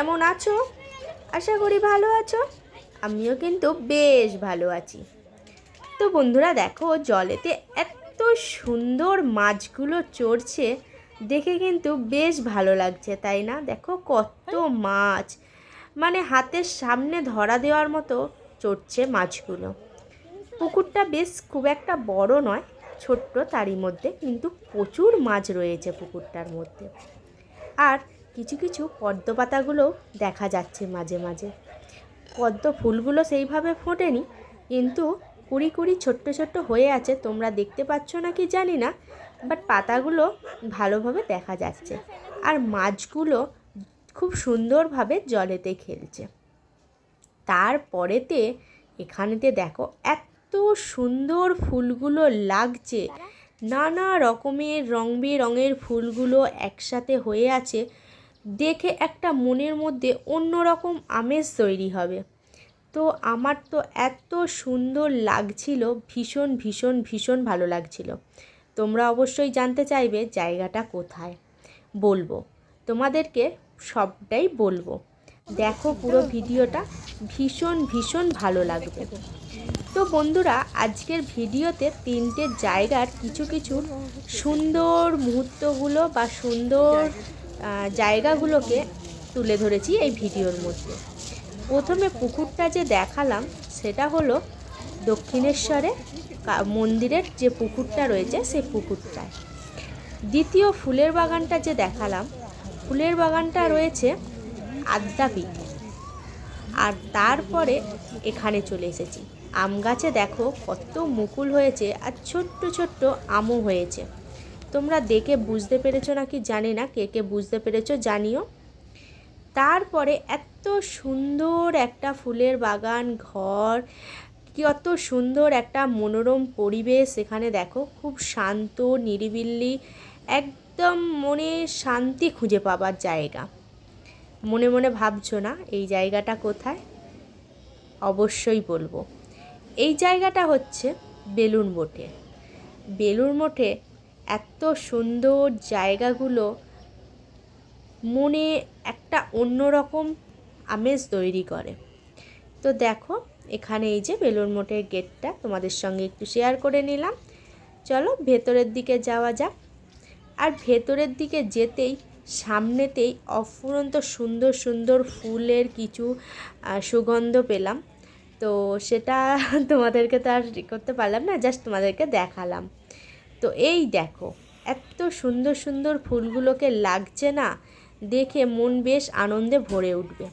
আছো? আশা করি ভালো আছো। আমিও কিন্তু বেশ ভালো আছি। তো বন্ধুরা দেখো, জলেতে এত সুন্দর মাছগুলো চড়ছে, দেখে কিন্তু বেশ ভালো লাগছে, তাই না? দেখো কত মাছ। মানে হাতের সামনে ধরা দেওয়ার মতো চড়ছে মাছগুলো। পুকুরটা বেশ খুব একটা বড় নয়, ছোট্ট তারই মধ্যে, কিন্তু প্রচুর মাছ রয়েছে পুকুরটার মধ্যে। আর কিছু কিছু পদ্ম পাতাগুলোও দেখা যাচ্ছে মাঝে মাঝে। পদ্ম ফুলগুলো সেইভাবে ফোটেনি, কিন্তু কুড়ি কুড়ি ছোট্ট ছোট্ট হয়ে আছে, তোমরা দেখতে পাচ্ছ না কি জানি না বাট পাতাগুলো ভালোভাবে দেখা যাচ্ছে। আর মাছগুলো খুব সুন্দরভাবে জলেতে খেলছে। তারপরেতে এখানেতে দেখো, এত সুন্দর ফুলগুলো লাগছে। নানা রকমের রং বেরঙের ফুলগুলো একসাথে হয়ে আছে। দেখে একটা মনের মধ্যে অন্যরকম আমেজ তৈরি হবে। তো আমার তো এত সুন্দর লাগছিল, ভীষণ ভীষণ ভীষণ ভালো লাগছিল। তোমরা অবশ্যই জানতে চাইবে জায়গাটা কোথায়। বলব, তোমাদেরকে সবটাই বলব। দেখো পুরো ভিডিওটা, ভীষণ ভীষণ ভালো লাগবে। তো বন্ধুরা, আজকের ভিডিওতে তিনটে জায়গার কিছু কিছু সুন্দর মুহূর্তগুলো বা সুন্দর জায়গাগুলোকে তুলে ধরেছি এই ভিডিওর মধ্যে। প্রথমে পুকুরটা যে দেখালাম, সেটা হলো দক্ষিণেশ্বরে মন্দিরের যে পুকুরটা রয়েছে, সেই পুকুরটায়। দ্বিতীয় ফুলের বাগানটা যে দেখালাম, ফুলের বাগানটা রয়েছে আদ্যাপীঠে। আর তারপরে এখানে চলে এসেছি। আম গাছে দেখো কত মুকুল হয়েছে, আর ছোট্ট ছোট্ট আমও হয়েছে। তোমরা দেখে বুঝতে পেরেছ নাকি জানি না, কে কে বুঝতে পেরেছ জানিও। তারপরে এত সুন্দর একটা ফুলের বাগান, ঘর, কত সুন্দর একটা মনোরম পরিবেশ এখানে দেখো, খুব শান্ত নিরিবিল্লি একদম মনে শান্তি খুঁজে পাবার জায়গা। মনে মনে ভাবছ না এই জায়গাটা কোথায়? অবশ্যই বলব। এই জায়গাটা হচ্ছে বেলুন মঠে। বেলুর মঠে এত সুন্দর জায়গাগুলো মনে একটা অন্যরকম আমেজ তৈরি করে। তো দেখো, এখানে এই যে বেলুর মঠের গেটটা তোমাদের সঙ্গে একটু শেয়ার করে নিলাম। চলো ভেতরের দিকে যাওয়া যাক। আর ভেতরের দিকে যেতেই সামনেতেই অফুরন্ত সুন্দর সুন্দর ফুলের কিছু সুগন্ধ পেলাম। তো সেটা তোমাদেরকে তো আর করতে পারলাম না জাস্ট তোমাদেরকে দেখালাম। তো এই দেখো, এত সুন্দর সুন্দর ফুলগুলোকে লাগছে না, দেখে মন বেশ আনন্দে ভরে উঠবে।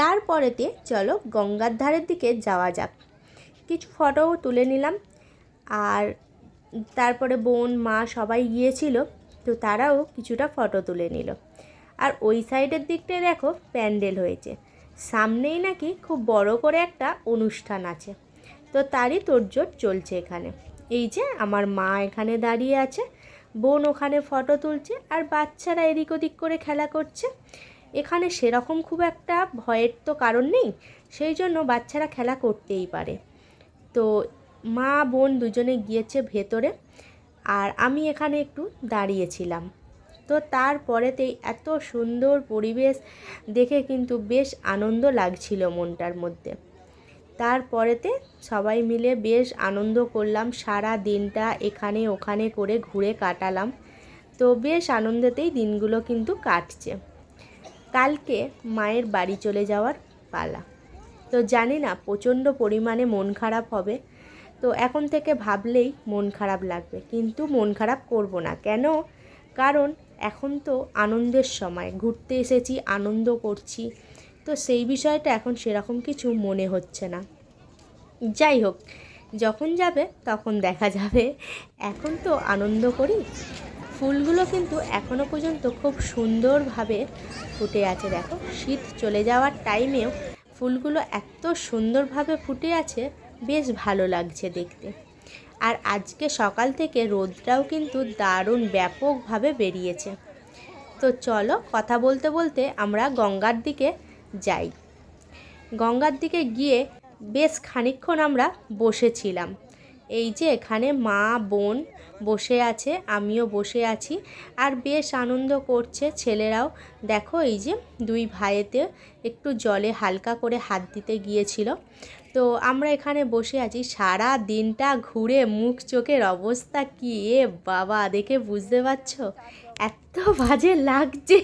তারপরেতে চলো গঙ্গার ধারের দিকে যাওয়া যাক। কিছু ফটোও তুলে নিলাম। আর তারপরে বোন, মা সবাই গিয়েছিল, তো তারাও কিছুটা ফটো তুলে নিল। আর ওই সাইডের দিকটায় দেখো প্যান্ডেল হয়েছে। সামনেই নাকি খুব বড় করে একটা অনুষ্ঠান আছে। তো তারই তোড়জোড় চলছে এখানে। এই যে আমার মা এখানে দাঁড়িয়ে আছে, বোন ওখানে ফটো তুলছে, আর বাচ্চারা এদিক ওদিক করে খেলা করছে। এখানে সেরকম খুব একটা ভয়ের তো কারণ নেই, সেই জন্য বাচ্চারা খেলা করতেই পারে। তো মা, বোন দুজনে গিয়েছে ভেতরে আর আমি এখানে একটু দাঁড়িয়েছিলাম। তো তারপরেতেই এত সুন্দর পরিবেশ দেখে কিন্তু বেশ আনন্দ লাগছিল মনটার মধ্যে। তারপরেতে সবাই মিলে বেশ আনন্দ করলাম, সারা দিনটা এখানে ওখানে করে ঘুরে কাটালাম। তো বেশ আনন্দেতেই দিনগুলো কিন্তু কাটছে। কালকে মায়ের বাড়ি চলে যাওয়ার পালা। তো জানি না, প্রচণ্ড পরিমাণে মন খারাপ হবে। তো এখন থেকে ভাবলেই মন খারাপ লাগবে, কিন্তু মন খারাপ করব না। কেন? কারণ এখন তো আনন্দের সময়, ঘুরতে এসেছি, আনন্দ করছি। তো সেই বিষয়টা এখন সেরকম কিছু মনে হচ্ছে না। যাই হোক, যখন যাবে তখন দেখা যাবে। এখন তো আনন্দ করি। ফুলগুলো কিন্তু এখনও পর্যন্ত খুব সুন্দরভাবে ফুটে আছে। দেখো, শীত চলে যাওয়ার টাইমেও ফুলগুলো এত সুন্দরভাবে ফুটে আছে, বেশ ভালো লাগছে দেখতে। আর আজকে সকাল থেকে রোদটাও কিন্তু দারুণ ব্যাপকভাবে বেরিয়েছে। তো চলো, কথা বলতে বলতে আমরা গঙ্গার দিকে যাই। গঙ্গার দিকে গিয়ে বেশ খানিকক্ষণ আমরা বসেছিলাম। এই যে এখানে মা, বোন বসে আছে, আমিও বসে আছি। আর বেশ আনন্দ করছে ছেলেরাও। দেখো এই যে দুই ভাইয়েতে একটু জলে হালকা করে হাত দিতে গিয়েছিল। তো আমরা এখানে বসে আছি। সারা দিনটা ঘুরে মুখ, চোখের অবস্থা কি এ বাবা, দেখে বুঝতে পারছ? এত বাজে লাগছে।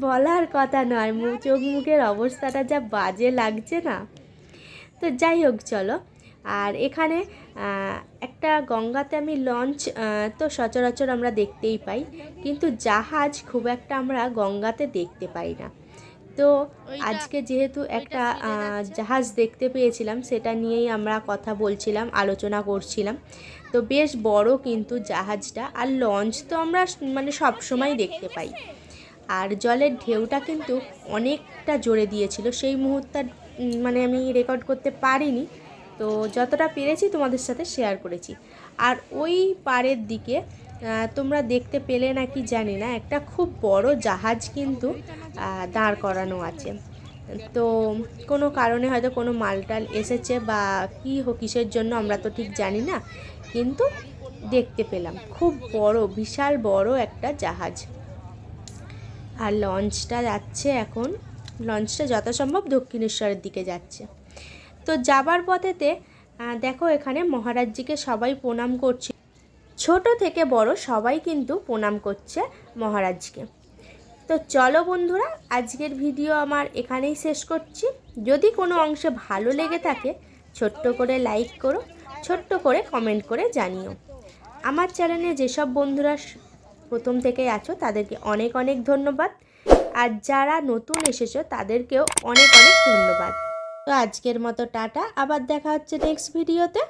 বলার কথা নয়। চোখ মুখের অবস্থাটা যা বাজে লাগছে না। তো যাই হোক, চলো। আর এখানে একটা গঙ্গাতে আমি লঞ্চ তো সচরাচর আমরা দেখতেই পাই। কিন্তু জাহাজ খুব একটা আমরা গঙ্গাতে দেখতে পাই না। তো আজকে যেহেতু একটা জাহাজ দেখতে পেয়েছিলাম সেটা নিয়েই আমরা কথা বলছিলাম আলোচনা করছিলাম। তো বেশ বড় কিন্তু জাহাজটা আর লঞ্চ তো আমরা মানে সব সময় দেখতে পাই। আর জলের ঢেউটা কিন্তু অনেকটা জোরে দিয়েছিল। সেই মুহূর্তটা মানে আমি রেকর্ড করতে পারিনি। তো যতটা পেরেছি তোমাদের সাথে শেয়ার করেছি। আর ওই পাড়ের দিকে তোমরা দেখতে পেলে নাকি জানি না, একটা খুব বড় জাহাজ কিন্তু দাঁড় করানো আছে। তো কোনো কারণে হয়তো কোনো মালটাল এসেছে বা কী কিসের জন্য আমরা তো ঠিক জানি না, কিন্তু দেখতে পেলাম। খুব বড়, বিশাল বড় একটা জাহাজ। আর লঞ্চটা যাচ্ছে এখন লঞ্চটা যথাসম্ভব দক্ষিণেশ্বরের দিকে যাচ্ছে। তো যাবার পথেতে দেখো এখানে মহারাজজিকে সবাই প্রণাম করছে। ছোট থেকে বড় সবাই কিন্তু প্রণাম করছে মহারাজকে। তো চলো বন্ধুরা, আজকের ভিডিও আমার এখানেই শেষ করছি। যদি কোনো অংশে ভালো লেগে থাকে, ছোট্ট করে লাইক করো, ছোট্ট করে কমেন্ট করে জানিও। আমার চ্যানেলে যেসব বন্ধুরা প্রথম থেকেই আছো, তাদেরকে অনেক অনেক ধন্যবাদ। আর যারা নতুন এসেছ, তাদেরকেও অনেক অনেক ধন্যবাদ। তো আজকের মতো টাটা আবার দেখা হচ্ছে নেক্সট ভিডিওতে